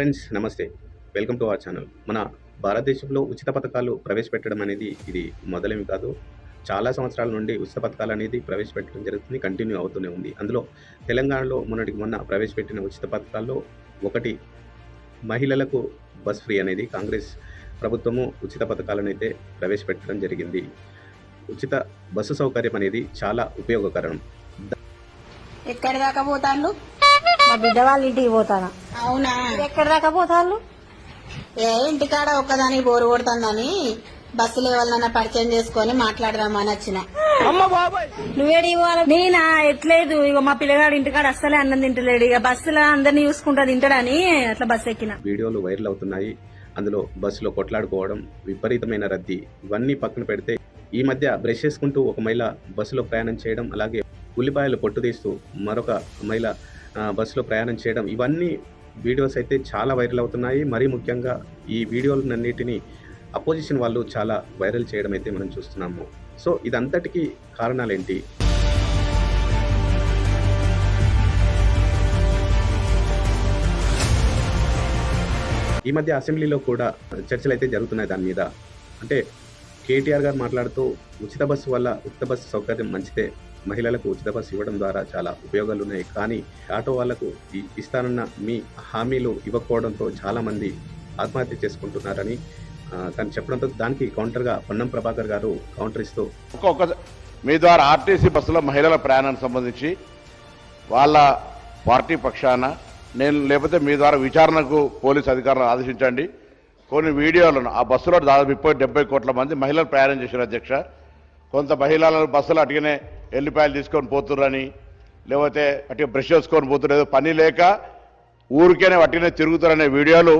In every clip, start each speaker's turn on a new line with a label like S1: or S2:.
S1: Friends నమస్తే. Welcome to our channel. మన భారతదేశంలో ఉచిత పథకాలు ప్రవేశపెట్టడం అనేది ఇది మొదలేమి కాదు. చాలా సంవత్సరాల నుండి ఉచిత పథకాలు అనేది ప్రవేశపెట్టడం జరుగుతుంది కంటిన్యూ అవుతూనే ఉంది. అందులో తెలంగాణలో మొన్నటికి మొన్న ప్రవేశపెట్టిన ఉచిత పథకాల్లో ఒకటి మహిళలకు బస్ ఫ్రీ అనేది కాంగ్రెస్ ప్రభుత్వము ఉచిత పథకాలను అయితే ప్రవేశపెట్టడం జరిగింది. ఉచిత బస్సు సౌకర్యం అనేది చాలా ఉపయోగకరం.
S2: ఎక్కడి దాకా పోతాను
S3: మా బిడ్డ వాళ్ళ ఇంటికి పోతాను?
S2: అవునా?
S3: ఎక్కడి దాకా పోతాళ్ళు?
S2: ఏ ఇంటికాడ ఒక్కదానికి బోరు కొడుతుందని బస్సులు ఎవరినైనా పరిచయం చేసుకొని మాట్లాడదామని వచ్చిన.
S3: నువ్వేడి నేనా? ఎట్లేదు. ఇక మా పిల్లగాడు ఇంటికాడ అస్సలే అన్నం తింటలేడు. ఇక బస్సులో అందరినీ చూసుకుంటా తింటాడని అట్లా బస్సు ఎక్కిన.
S1: వీడియోలు వైరల్ అవుతున్నాయి. అందులో బస్సులో కొట్లాడుకోవడం విపరీతమైన రద్దీ ఇవన్నీ పక్కన పెడితే ఈ మధ్య బ్రష్ చేసుకుంటూ ఒక మహిళ బస్సులో ప్రయాణం చేయడం అలాగే ఉల్లిపాయలు పొట్టు తీస్తూ మరొక మహిళ బస్సులో ప్రయాణం చేయడం. ఇవన్నీ వీడియోస్ అయితే చాలా వైరల్ అవుతున్నాయి. మరీ ముఖ్యంగా ఈ వీడియోలన్నిటిని అపోజిషన్ వాళ్ళు చాలా వైరల్ చేయడం అయితే మనం చూస్తున్నాము. సో ఇదంతటికీ కారణాలేంటి? ఈ మధ్య అసెంబ్లీలో కూడా చర్చలు అయితే జరుగుతున్నాయి దాని మీద. అంటే కేటీఆర్ గారు మాట్లాడుతూ ఉచిత బస్సు వల్ల ఉచిత బస్సు సౌకర్యం మంచిదే మహిళలకు ఉచిత బస్సు ఇవ్వడం ద్వారా చాలా ఉపయోగాలు ఉన్నాయి కానీ ఆటో వాళ్ళకు ఈ- ఇస్తానన్న మీ హామీలు ఇవ్వకపోవడంతో చాలా మంది ఆత్మహత్య చేసుకుంటున్నారని తను చెప్పడంతో దానికి కౌంటర్గా పొన్నం ప్రభాకర్ గారు కౌంటర్ ఇస్తూ
S4: ఒక్కొక్క మీ ద్వారా ఆర్టీసీ బస్సులో మహిళల ప్రయాణానికి సంబంధించి వాళ్ళ పార్టీ పక్షాన నేను లేకపోతే మీ ద్వారా విచారణకు పోలీస్ అధికారులను ఆదేశించండి. కొన్ని వీడియోలను ఆ బస్సులో దాదాపు ముప్పై డెబ్బై కోట్ల మంది మహిళలు ప్రయాణం చేశారు అధ్యక్ష. కొంత మహిళల బస్సులు అటుగానే ఎల్లిపాయలు తీసుకొని పోతుర్రని లేకపోతే అటు బ్రష్ చేసుకొని పోతున్నారు పని లేక ఊరికేనే అటుగానే తిరుగుతారనే వీడియోలు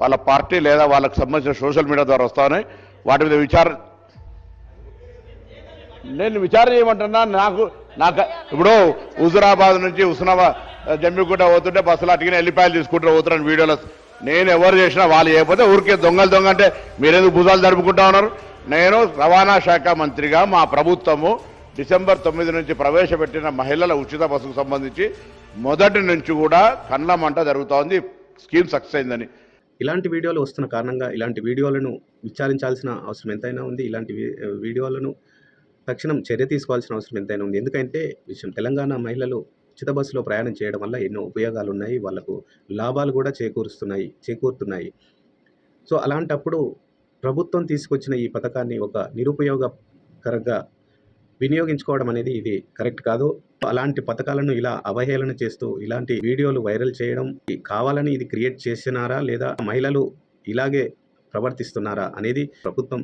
S4: వాళ్ళ పార్టీ లేదా వాళ్ళకి సంబంధించిన సోషల్ మీడియా ద్వారా వస్తున్నాయి వాటి మీద విచారణ నేను విచారణ చేయమంటున్నా. నాకు నాకు ఇప్పుడు హుజురాబాద్ నుంచి ఉస్నాబాద్ జమ్మికుంట పోతుంటే బస్సులు అటుకుని ఎల్లిపాయలు తీసుకుంటారు పోతున్నాను వీడియోలో నేను ఎవరు చేసినా వాళ్ళు చేయకపోతే ఊరికే దొంగలు దొంగ అంటే మీరెందుకు భుజాలు జరుపుకుంటా ఉన్నారు? నేను రవాణా శాఖ మంత్రిగా మా ప్రభుత్వము డిసెంబర్ తొమ్మిది నుంచి ప్రవేశపెట్టిన మహిళల ఉచిత బస్సుకు సంబంధించి మొదటి నుంచి కూడా కండ్ల మంట జరుగుతూ ఉంది స్కీమ్ సక్సెస్ అయిందని.
S1: ఇలాంటి వీడియోలు వస్తున్న కారణంగా ఇలాంటి వీడియోలను విచారించాల్సిన అవసరం ఎంతైనా ఉంది. ఇలాంటి వీడియోలను తక్షణం చర్య తీసుకోవాల్సిన అవసరం ఎంతైనా ఉంది. ఎందుకంటే విషయం తెలంగాణ మహిళలు ఉచిత బస్సులో ప్రయాణం చేయడం వల్ల ఎన్నో ఉపయోగాలు ఉన్నాయి వాళ్ళకు లాభాలు కూడా చేకూరుస్తున్నాయి చేకూరుతున్నాయి. సో అలాంటప్పుడు ప్రభుత్వం తీసుకొచ్చిన ఈ పథకాన్ని ఒక నిరుపయోగకరంగా వినియోగించుకోవడం అనేది ఇది కరెక్ట్ కాదు. అలాంటి పథకాలను ఇలా అవహేళన చేస్తూ ఇలాంటి వీడియోలు వైరల్ చేయడం కావాలని ఇది క్రియేట్ చేసినారా లేదా మహిళలు ఇలాగే ప్రవర్తిస్తున్నారా అనేది ప్రభుత్వం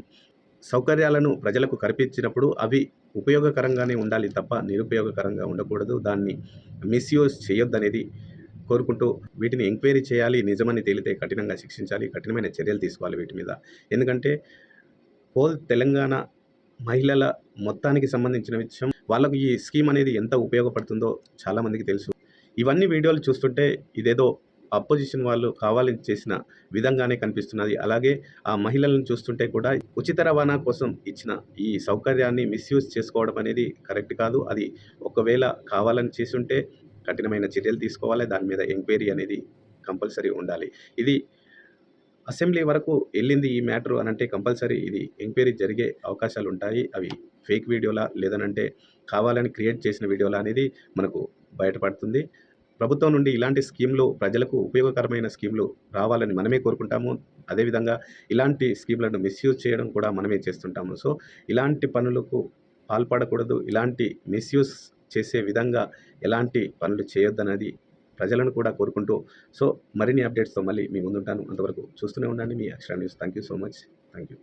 S1: సౌకర్యాలను ప్రజలకు కల్పించినప్పుడు అవి ఉపయోగకరంగానే ఉండాలి తప్ప నిరుపయోగకరంగా ఉండకూడదు. దాన్ని మిస్యూజ్ చేయొద్దనేది కోరుకుంటూ వీటిని ఎంక్వైరీ చేయాలి నిజమని తేలితే కఠినంగా శిక్షించాలి కఠినమైన చర్యలు తీసుకోవాలి వీటి మీద. ఎందుకంటే హోల్ తెలంగాణ మహిళల మొత్తానికి సంబంధించిన విషయం వాళ్ళకు ఈ స్కీమ్ అనేది ఎంత ఉపయోగపడుతుందో చాలామందికి తెలుసు. ఇవన్నీ వీడియోలు చూస్తుంటే ఇదేదో అపోజిషన్ వాళ్ళు కావాలని చేసిన విధంగానే కనిపిస్తున్నది. అలాగే ఆ మహిళలను చూస్తుంటే కూడా ఉచిత రవాణా కోసం ఇచ్చిన ఈ సౌకర్యాన్ని మిస్యూజ్ చేసుకోవడం అనేది కరెక్ట్ కాదు. అది ఒకవేళ కావాలని చేసుంటే కఠినమైన చర్యలు తీసుకోవాలి. దాని మీద ఎంక్వైరీ అనేది కంపల్సరీ ఉండాలి. ఇది అసెంబ్లీ వరకు వెళ్ళింది ఈ మ్యాటర్ అని అంటే కంపల్సరీ ఇది ఎంక్వైరీ జరిగే అవకాశాలు ఉంటాయి అవి ఫేక్ వీడియోలా లేదనంటే కావాలని క్రియేట్ చేసిన వీడియోలా అనేది మనకు బయటపడుతుంది. ప్రభుత్వం నుండి ఇలాంటి స్కీమ్లు ప్రజలకు ఉపయోగకరమైన స్కీమ్లు రావాలని మనమే కోరుకుంటాము. అదేవిధంగా ఇలాంటి స్కీమ్లను మిస్యూజ్ చేయడం కూడా మనమే చేస్తుంటాము. సో ఇలాంటి పనులకు పాల్పడకూడదు. ఇలాంటి మిస్యూజ్ చేసే విధంగా ఎలాంటి పనులు చేయొద్దన్నది ప్రజలను కూడా కోరుకుంటూ. సో మరిన్ని అప్డేట్స్తో మళ్ళీ మీ ముందుంటాను. అంతవరకు చూస్తూనే ఉండండి మీ Akshara news. Thank you so much. Thank you